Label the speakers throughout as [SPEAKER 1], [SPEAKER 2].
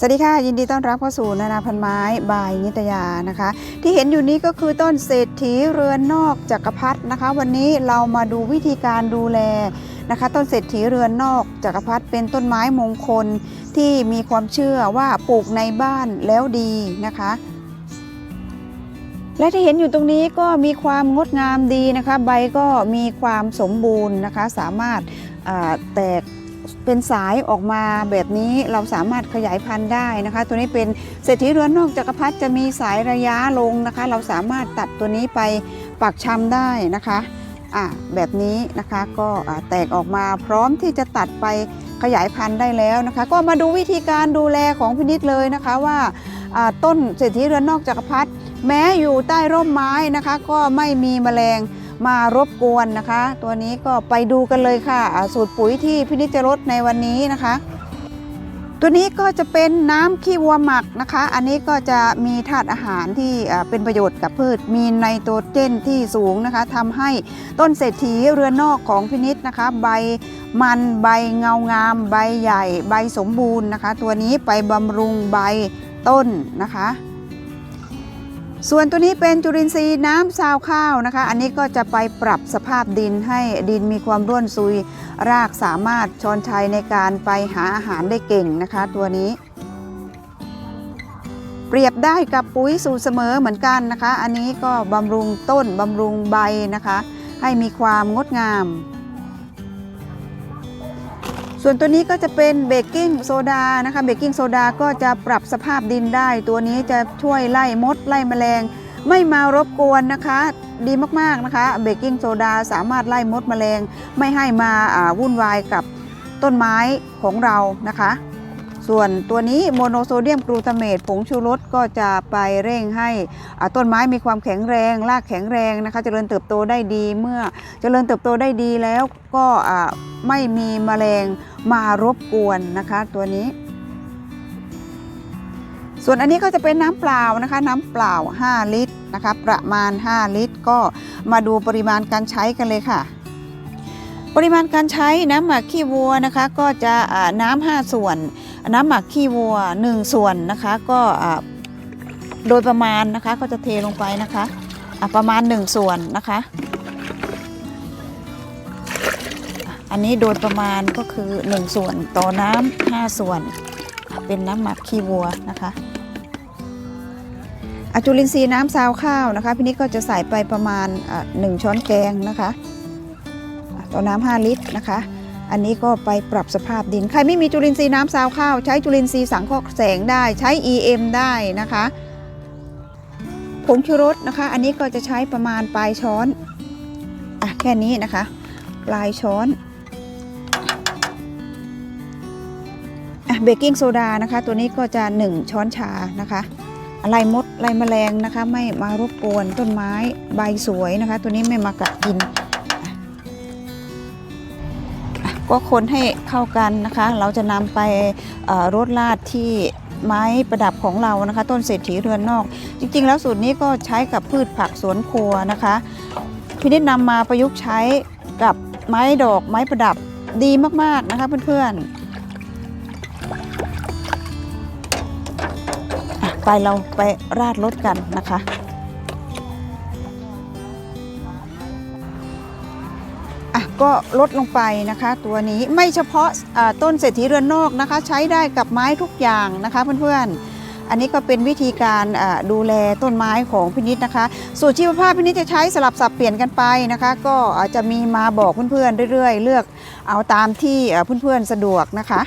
[SPEAKER 1] สวัสดีค่ะ ยินดีต้อนรับเข้าสู่นานาพันไม้บายนิตยานะคะ ที่เห็นอยู่นี้ก็คือต้นเศรษฐีเรือนนอกจักรพรรดินะคะ วันนี้เรามาดูวิธีการดูแลนะคะ ต้นเศรษฐีเรือนนอกจักรพรรดิเป็นต้นไม้มงคลที่มีความเชื่อว่าปลูกในบ้านแล้วดีนะคะ และที่เห็นอยู่ตรงนี้ก็มีความงดงามดีนะคะ ใบก็มีความสมบูรณ์นะคะ สามารถแตก เป็นสายออกมาแบบนี้เราสามารถขยายพันธุ์ได้นะคะ ตัวนี้เป็นเศรษฐีเรือนนอกจักรพรรดิจะมีสายระยะลงนะคะ เราสามารถตัดตัวนี้ไปปักชำได้นะคะอะแบบนี้นะคะก็แตกออกมาพร้อมที่จะตัดไปขยายพันธุ์ได้แล้วนะคะ ก็มาดูวิธีการดูแลของพินิษเลยนะคะว่าอ่าต้นเศรษฐีเรือนนอกจักรพรรดิแม้อยู่ใต้ร่มไม้นะคะ ก็ไม่มีแมลง มารบกวนนะคะ ตัวนี้ก็ไปดูกันเลยค่ะ สูตรปุ๋ยที่พินิจจะลดในวันนี้นะคะ ตัวนี้ก็จะเป็นน้ำขี้วัวหมักนะคะ อันนี้ก็จะมีธาตุอาหารที่เป็นประโยชน์กับพืช มีไนโตรเจนที่สูงนะคะทำให้ต้นเศรษฐีเรือนนอกของพินิจนะคะ ใบมันใบเงางาม ใบใหญ่ ใบสมบูรณ์นะคะ ตัวนี้ไปบำรุงใบต้นนะคะ ส่วนตัวนี้เป็นจุลินทรีย์น้ำซาวข้าวนะคะ อันนี้ก็จะไปปรับสภาพดินให้ดินมีความร่วนซุย รากสามารถชอนชัยในการไปหาอาหารได้เก่งนะคะ ตัวนี้ เปรียบได้กับปุ๋ยสูตรเสมอเหมือนกันนะคะ อันนี้ก็บำรุงต้นบำรุงใบนะคะ ให้มีความงดงาม ส่วนตัวนี้ก็จะเป็นเบกกิ้งโซดานะคะเบกกิ้งโซดาก็จะปรับสภาพดินได้ ตัวนี้จะช่วยไล่มดไล่แมลง ไม่มารบกวนนะคะ ดีมากๆนะคะเบกกิ้งโซดาสามารถไล่มดแมลง ไม่ให้มาอ่าวุ่นวายกับต้นไม้ของเรานะคะ ส่วนตัวนี้โมโนโซเดียมกลูตาเมตผงชูรสก็จะไปเร่งให้ต้นไม้มีความแข็งแรงรากแข็งแรงนะคะเจริญเติบโตได้ดีเมื่อเจริญเติบโตได้ดีแล้วก็ไม่มีแมลงมารบกวนนะคะตัวนี้ ส่วนอันนี้ก็จะเป็นน้ำเปล่านะคะน้ำเปล่า 5 ลิตรนะคะประมาณ 5 ลิตร ก็มาดูปริมาณการใช้กันเลยค่ะปริมาณการใช้น้ำหมักขี้วัวนะคะ ก็จะน้ำ5ส่วน น้ำหมักขี้วัว 1 ส่วนนะคะก็โดยประมาณนะคะก็จะเทลงไปนะคะะประมาณ 1 ส่วนนะคะ อันนี้โดยประมาณก็คือ 1 ส่วนต่อน้ำ5ส่วน เป็นน้ำหมักขี้วัวนะคะอะจุลินทรีย์น้ำซาวข้าวนะคะพี่นิดก็จะใส่ไปประมาณหนึ่งช้อนแกงนะคะอะต่อน้ำ5ลิตรนะคะ อันนี้ก็ไปปรับสภาพดิน ใครไม่มีจุลินทรีย์น้ำซาวข้าว ใช้จุลินทรีย์สังเคราะห์แสงได้ใช้ EM ได้นะคะผงชูรสนะคะ อันนี้ก็จะใช้ประมาณปลายช้อนอะแค่นี้นะคะ ปลายช้อนอะเบกกิ้งโซดานะคะ ตัวนี้ก็จะ 1 ช้อนชานะคะอะไรมดอะไรแมลงนะคะ ไม่มารบกวนต้นไม้ใบสวยนะคะ ตัวนี้ไม่มากัดกิน ก็คนให้เข้ากันนะคะ เราจะนำไปรดลาดที่ไม้ประดับของเรานะคะ ต้นเศรษฐีเรือนนอก จริง ๆ แล้วสูตรนี้ก็ใช้กับพืชผักสวนครัวนะคะพี่นิดนำมาประยุกต์ใช้กับไม้ดอกไม้ประดับดีมากๆนะคะเพื่อนๆไปเราไปราดรถกันนะคะ ก็ลดลงไปนะคะ ตัวนี้ไม่เฉพาะะต้นเศรษฐีเรือนนอกนะคะ ใช้ได้กับไม้ทุกอย่างนะคะเพื่อนๆ อันนี้ก็เป็นวิธีการดูแลต้นไม้ของพินิษนะคะ สูตรชีวภาพพินิษจะใช้สลับสับเปลี่ยนกันไปนะคะ ก็อาจจะมีมาบอกเพื่อนๆเรื่อยๆ เลือกเอาตามที่เพื่อนๆสะดวกนะคะ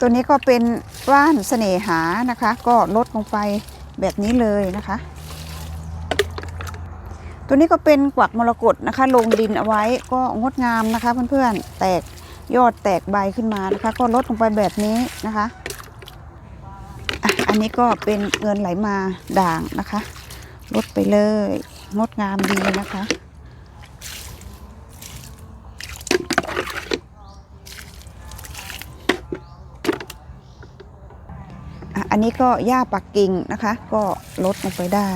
[SPEAKER 1] ตัวนี้ก็เป็นว่านเสน่หานะคะ ก็ลดลงไปแบบนี้เลยนะคะ ตัวนี้ก็เป็นกวักมรกตนะคะ ลงดินเอาไว้ก็งดงามนะคะเพื่อนๆแตกยอดแตกใบขึ้นมานะคะ ก็ลดลงไปแบบนี้นะคะอะอันนี้ก็เป็นเงินไหลมาด่างนะคะ ลดไปเลย งดงามดีนะคะ อันนี้ก็หญ้าปักกิ่งนะคะ ก็ลดลงไปได้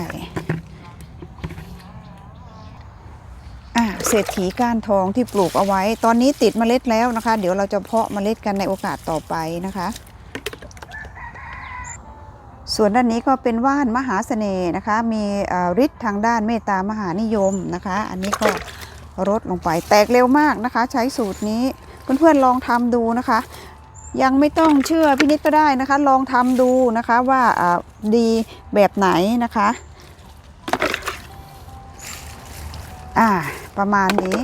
[SPEAKER 1] เศรษฐีก้านทองที่ปลูกเอาไว้ ตอนนี้ติดเมล็ดแล้วนะคะ เดี๋ยวเราจะเพาะเมล็ดกันในโอกาสต่อไปนะคะ ส่วนด้านนี้ก็เป็นว่านมหาเสน่ห์นะคะ มีฤทธิ์ทางด้านเมตตามหานิยมนะคะ อันนี้ก็รดลงไปแตกเร็วมากนะคะ ใช้สูตรนี้เพื่อนๆลองทำดูนะคะ ยังไม่ต้องเชื่อพี่นิดก็ได้นะคะ ลองทำดูนะคะว่าดีแบบไหนนะคะ อ่า ประมาณนี้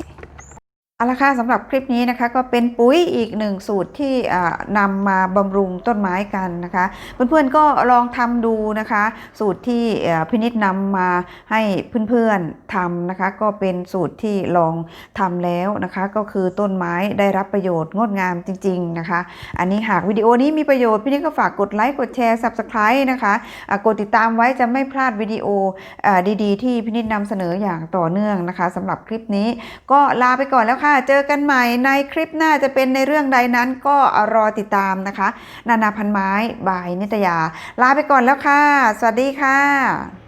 [SPEAKER 1] เอาละค่ะสำหรับคลิปนี้นะคะก็เป็นปุ๋ยอีกหนึ่งสูตรที่อ่านำมาบำรุงต้นไม้กันนะคะเพื่อนๆก็ลองทำดูนะคะ สูตรที่พินิจนำมาให้เพื่อนๆทำนะคะ ก็เป็นสูตรที่ลองทำแล้วนะคะ ก็คือต้นไม้ได้รับประโยชน์งดงามจริง ๆนะคะ อันนี้หากวิดีโอนี้มีประโยชน์พี่นิดก็ฝากกดไลค์กดแชร์ Subscribe นะคะะกดติดตามไว้จะไม่พลาดวิดีโออดีๆ ที่พี่นิดนำเสนออย่างต่อเนื่องนะคะสำหรับคลิปนี้ก็ลาไปก่อนแล้วค่ะเจอกันใหม่ในคลิปหน้าจะเป็นในเรื่องใดนั้นก็รอติดตามนะคะ นานาพันไม้บายนิตยา ลาไปก่อนแล้วค่ะ สวัสดีค่ะ